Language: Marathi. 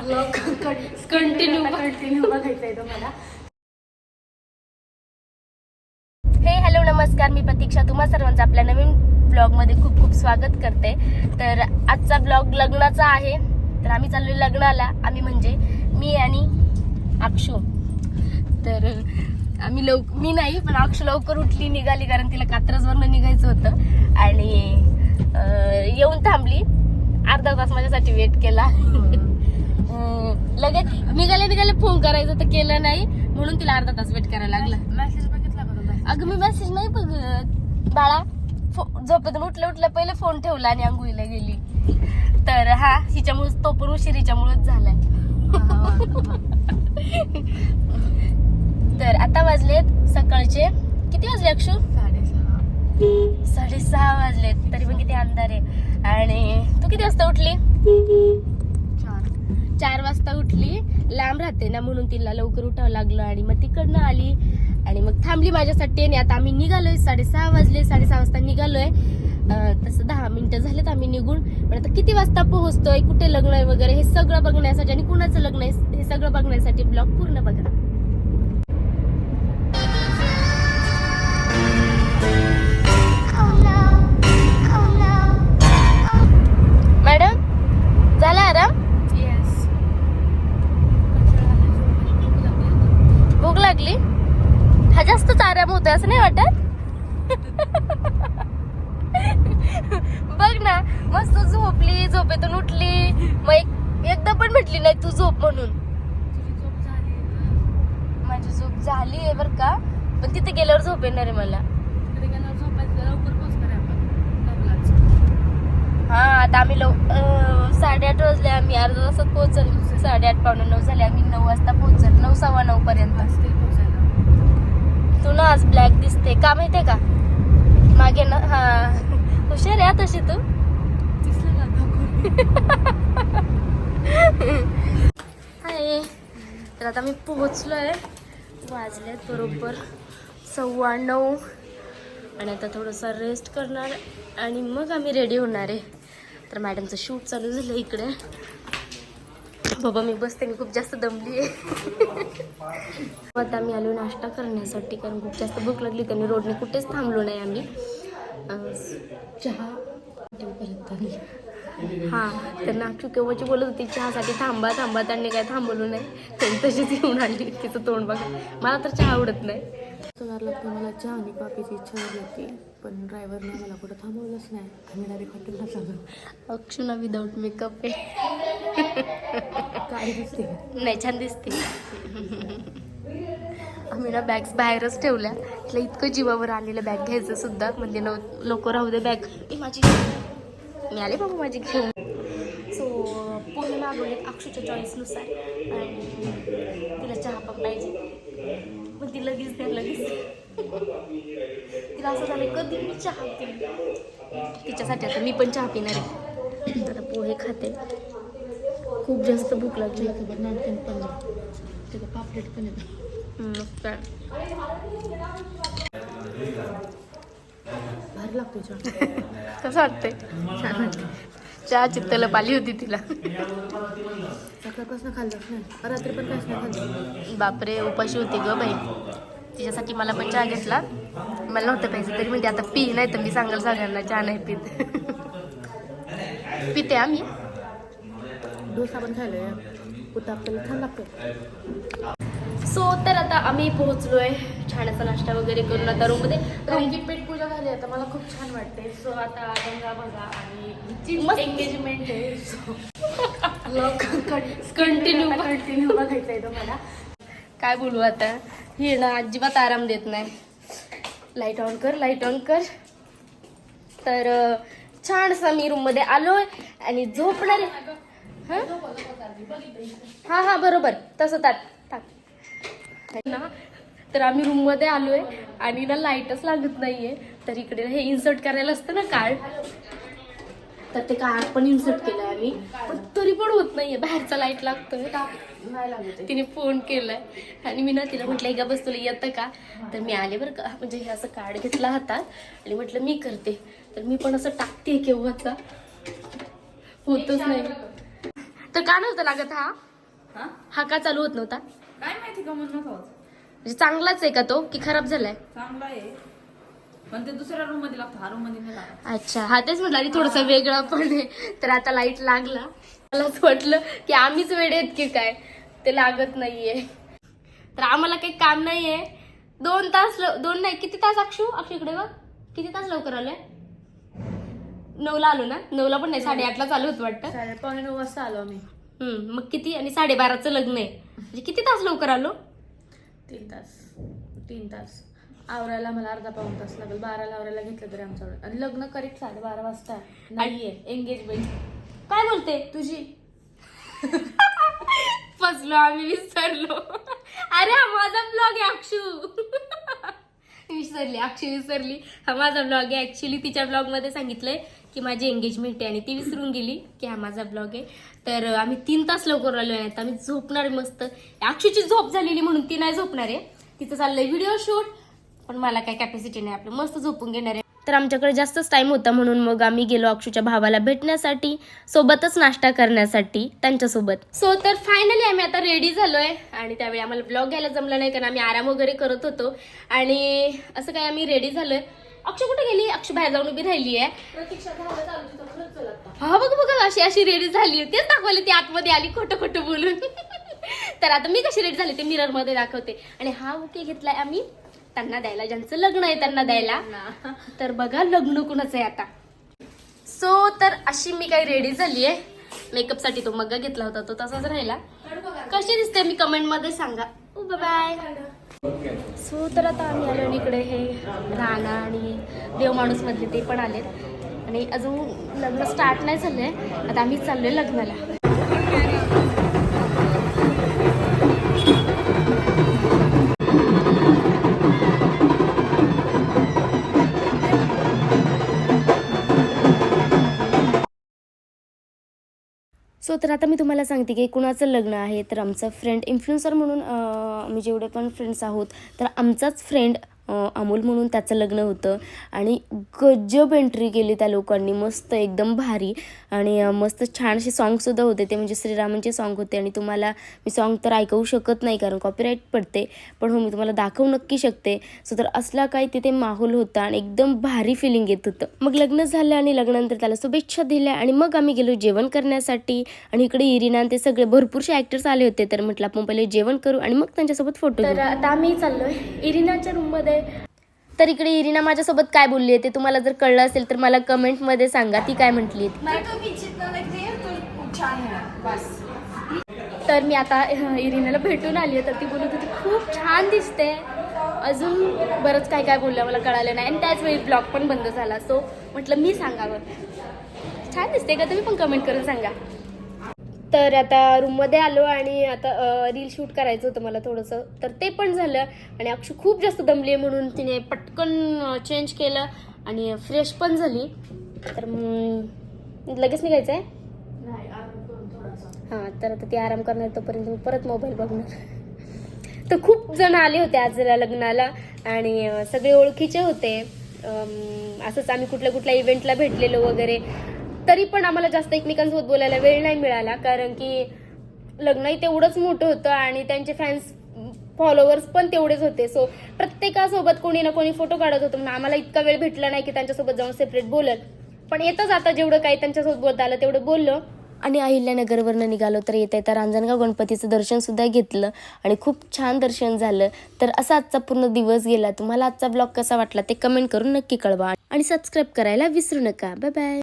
कंटिन्यू कंटिन्यू बघायचं आहे तुम्हाला. हे हॅलो नमस्कार. मी प्रतीक्षा तुम्हा सर्वांचं आपल्या नवीन ब्लॉगमध्ये खूप खूप स्वागत करते. तर आजचा ब्लॉग लग्नाचा आहे. तर आम्ही चाललोय लग्नाला. आम्ही म्हणजे मी आणि अक्षू. तर आम्ही लव मी नाही पण अक्षू लवकर उठली निघाली कारण तिला कात्रजवरनं निघायचं होतं. आणि येऊन थांबली. अर्धा तास माझ्यासाठी वेट केला. लगेच निघाले निघाले फोन करायचं तर केलं नाही. म्हणून तिला अर्धा तास वेट करायला लागला. मेसेज बघितला का अगं मी मेसेज नाही बघत. बाळा झोपेतून उठल्या उठल्या पहिले फोन ठेवला आणि आंघोळीला गेली. तर हा हिच्यामुळे तो पण उशीर हिच्यामुळेच झालाय. तर आता वाजलेत सकाळचे किती वाजले अक्षू? साडेसहा. साडेसहा वाजलेत. तरी पण किती अंधार आहे. आणि तू किती वाजता उठली? चार वाजता उठली लांब राहते ना म्हणून तिला लवकर उठावं लागलं आणि मग तिकडनं आली. आणि मग थांबली माझ्यासाठी आणि आता आम्ही निघालोय साडेसहा वाजले साडेसहा वाजता निघालोय. तसं दहा मिनिटं झालेत आम्ही निघून. पण आता किती वाजता पोहोचतोय कुठे लग्न आहे वगैरे हे सगळं बघण्यासाठी आणि कुणाचं लग्न आहे हे सगळं बघण्यासाठी ब्लॉग पूर्ण बघा. उठली. मग एक- एकदा पण म्हटली नाही तू झोप म्हणून. माझी झोप झाली आहे बर का. पण तिथे गेल्यावर झोप येणार आहे मला. हा आता आम्ही लव साडेआठ वाजले आम्ही. अर्धा तासात पोहोचल. साडेआठ पावणे नऊ झाले. आम्ही नऊ वाजता पोहोचल. नऊ सव्वा नऊ पर्यंत. तू ना आज ब्लॅक दिसते. का माहितीये का? मागे ना हा. हुशार आहे तशी तू. हाय. तर आता मी पोहोचलोय. वाजलेत बरोबर सव्वा नऊ आणि आता थोडंसं रेस्ट करणार आणि मग आम्ही रेडी होणार आहे. तर मॅडमचं शूट चालू झालं इकडे. बाबा मी बसते मी खूप जास्त दमली आहे आता आम्ही आलो नाश्ता करण्यासाठी कारण खूप जास्त भूक लागली त्यांनी रोडने कुठेच थांबलो नाही आम्ही. चहा. हॉटेलपर्यंत हां तर नागचू केव्हाची बोलत होती चहासाठी थांबा थांबा त्यांनी काय थांबवलं नाही. त्यांनी तशीच येऊन आली तिचं तोंड बघा. मला तर चहा आवडत नाही. सोनारला तर मला चहा आणि कॉफीची इच्छा होती पण ड्रायव्हरने मला कुठं थांबवलंच नाही. आम्ही डायरेक्ट हॉटेलला चालू अक्षुना विदाऊट मेकअप आहे. काय दिसते? नाही छान दिसते. आम्ही ना बॅग्स बाहेरच ठेवल्या. तिला इतकं जीवावर आलेलं बॅग घ्यायचं सुद्धा. म्हणजे लोक राहू दे बॅग माझी मी आले बाबा माझी घेऊन. सो पोहे मागवलेत अक्षूच्या चॉईसनुसार आणि तिला चहा पण पाहिजे. मग ती लगेच द्या लगेच. तिला असं झालं कधी मी चहा पिली तिच्यासाठी आता मी पण चहा पिणार आहे. आता पोहे खाते. खूप जास्त भूक लागली. तुझ्यासोबत नाटकन पण. तिथं पापलेट पण हम्म, काय भारी लागतो चहा कसं वाटतंय? छान वाटते चहाची तलप आली होती तिला. सकाळपासून खाल्लंच नाही. रात्री पण काहीच नाही खाल्लं? बापरे उपाशी होती ग बाई. तिच्यासाठी मला पण चहा घेतला. मला नव्हतं पाहिजे तरी म्हणजे आता पी नाही तर मी सांगाल सगळ्यांना चहा नाही पित. पिते आम्ही. डोसा पण खायला उत्ताप्पाला छान लागतो सो तर आता आम्ही पोहोचलोय. छान असा नाश्ता वगैरे करून आता रूममध्ये कारण की पेट पूजा झाली आता. मला खूप छान वाटते सो आता गंगा बघा आणि मस्त. एंगेजमेंट आहे. सो कंटिन्यू कंटिन्यू बघायचं आहे तुम्हाला. काय बोलू आता? हे ना अजिबात आराम देत नाही. लाइट ऑन कर लाइट ऑन कर. तर छान असं मी रूममध्ये आलोय आणि झोपणार आहे. हं? हा बरोबर. तसं टाक ना तर आम्ही रूममध्ये आलोय आणि ना लाईटच लागत नाहीये. तर इकडे हे इन्सर्ट करायला असतं ना कार्ड तर ते कार्ड पण इन्सर्ट केलंय आम्ही. पण तरी पण होत नाहीये. बाहेरचा लाइट लागतोय. नाही लागत आहे. तिने फोन केलाय. आणि मी ना तिला म्हटलं का बस तुला येतं का? तर मी आले बरं का. म्हणजे हे असं कार्ड घेतला हातात आणि म्हटलं मी करते. तर मी पण असं टाकते केव्हाचा. होतच नाही. तर का नव्हतं लागत हा? हा का चालू होत नव्हता? काय माहिती का म्हणून. म्हणजे चांगलाच आहे का तो? की खराब झालाय? चांगला आहे. पण ते दुसऱ्या रूममध्ये लागतो. हा रूममध्ये नाही लागत. अच्छा. हा तेच म्हटलं आणि थोडस वेगळं पण आहे. तर आता लाइट लागला. मला असं वाटलं की आम्हीच वेळे आहेत की काय? ते लागत नाहीये. तर आम्हाला काही काम नाहीये. दोन तास दोन नाही किती तास अक्षू? अक्षू इकडे बघ. किती तास लवकर आलोय? नऊला आलो ना? नऊला पण नाही साडेआठला चालू होत वाटतं. साडे पावणे नऊ वाजता आलो आम्ही. हम्म, मग किती? आणि साडेबाराचं लग्न आहे. म्हणजे किती तास लवकर आलो? तीन तास. तीन तास. आवरायला मला अर्धा पाऊन तास लागेल. बाराला आवरायला घेतलं तरी आमच्याकडे आणि लग्न करीत साडेबारा वाजता. नाहीये. एंगेजमेंट काय बोलते? तुझी. फसलो आम्ही विसरलो. अरे हा माझा ब्लॉग आहे अक्षू. विसरली अक्षू विसरली. हा माझा ब्लॉग आहे. ऍक्च्युली तिच्या ब्लॉगमध्ये सांगितलंय की माझी एंगेजमेंट आहे आणि ती विसरून गेली की हा माझा ब्लॉग आहे. तर आम्ही तीन तास लवकर आलो आहे आता आम्ही झोपणार आहे मस्त. अक्षूची झोप झालेली म्हणून ती नाही झोपणार आहे. तिचं चाललंय व्हिडिओ शूट पण मला काय कॅपॅसिटी नाही आपलं मस्त झोपून घेणार आहे. तर आमच्याकडे जास्तच टाइम होता म्हणून मग आम्ही गेलो अक्षूच्या भावाला भेटण्यासाठी सोबतच नाश्ता करण्यासाठी त्यांच्यासोबत. सो तर फायनली आम्ही आता रेडी झालोय. आणि त्यावेळी आम्हाला ब्लॉग घ्यायला जमला नाही कारण आम्ही आराम वगैरे करत होतो. आणि असं काय आम्ही रेडी झालोय. अक्षू कुठे गेली? अक्षू बाहेर जाऊन उभी राहिली आहे. हा बघ बघ अशी अशी रेडी झाली तेच दाखवले ती आतमध्ये आली खोटं खोटं बोलून. तर आता मी कशी रेडी झाली ते मिररमध्ये दाखवते. आणि हा ओके घेतलाय आम्ही. त्यांना द्यायला ज्यांचं लग्न आहे त्यांना द्यायला. तर बघा लग्न कुणाचं आहे आता. सो तर अशी मी काही रेडी झाली आहे. मेकअपसाठी तो मग्गा घेतला होता तो तसाच राहिला. कशी दिसते मी कमेंटमध्ये सांगा. बाय सो तर आता आम्ही आलो इकडे हे राणा आणि देव माणूस मधले ते पण आलेत. आणि अजून लग्न स्टार्ट नाही झालंय. आता आम्ही चाललोय लग्नाला. सो तर आता मी तुम्हाला सांगते की कुणाचं लग्न आहे तर आमचा फ्रेंड इन्फ्लुएन्सर म्हणून मी आम्ही जेवढे पण फ्रेंड्स आहोत तर आमचाच फ्रेंड अमोल म्हणून त्याचं लग्न होतं. आणि गजब एंट्री केली त्या लोकांनी. मस्त एकदम भारी. आणि मस्त छानसे सॉन्गसुद्धा होते. ते म्हणजे श्रीरामांचे सॉन्ग होते. आणि तुम्हाला मी सॉन्ग तर ऐकवू शकत नाही कारण कॉपीराईट पडते. पण हो मी तुम्हाला दाखवू नक्की शकते. सो तर असला काही तिथे माहोल होता आणि एकदम भारी फिलिंग येत होतं. मग लग्न झालं आणि लग्नानंतर त्याला शुभेच्छा दिल्या. आणि मग आम्ही गेलो जेवण करण्यासाठी. आणि इकडे इरिना ते सगळे भरपूरसे ॲक्टर्स आले होते. तर म्हटलं आपण पहिले जेवण करू आणि मग त्यांच्यासोबत फोटो तर आता आम्ही चाललोय इरिनाच्या रूममध्ये तर इकडे इरिना माझ्यासोबत काय बोलली आहे ते तुम्हाला जर कळलं असेल तर मला कमेंटमध्ये सांगा. ती काय म्हटली तर मी आता इरिनाला भेटून आली आहे तर ती बोलत होती खूप छान दिसते. अजून बरंच काय काय बोललं मला कळालं नाही. आणि त्याच वेळी ब्लॉग पण बंद झाला. सो म्हटलं मी सांगावं. छान दिसते का? तुम्ही पण कमेंट करून सांगा. तर आता रूममध्ये आलो आणि आता रील शूट करायचं होतं मला थोडंसं. तर ते पण झालं. आणि अक्षू खूप जास्त दमली आहे म्हणून तिने पटकन चेंज केलं आणि फ्रेश पण झाली. तर मग लगेच निघायचं आहे हां तर आता ती आराम करणार तोपर्यंत मी परत मोबाईल बघणार. तर खूप जण आले होते आज लग्नाला आणि सगळे ओळखीचे होते. असंच आम्ही कुठल्या कुठल्या इव्हेंटला भेटलेलो वगैरे. तरी पण आम्हाला जास्त एकमेकांसोबत बोलायला वेळ नाही मिळाला कारण की लग्नही तेवढंच मोठं होतं आणि त्यांचे फॅन्स फॉलोअर्स पण तेवढेच होते. सो प्रत्येकासोबत कोणी ना कोणी फोटो काढत होतं. म्हणून आम्हाला इतका वेळ भेटला नाही की त्यांच्यासोबत जाऊन सेपरेट बोलत. पण येतच आता जेवढं काही त्यांच्यासोबत बोलता आलं तेवढं बोललो. आणि अहिल्यानगरवरनं निघालो तर येता येता रांजणगाव गणपतीचं दर्शनसुद्धा घेतलं आणि खूप छान दर्शन झालं. तर असा आजचा पूर्ण दिवस गेला. तुम्हाला आजचा ब्लॉग कसा वाटला ते कमेंट करून नक्की कळवा. आणि सबस्क्राईब करायला विसरू नका. Bye bye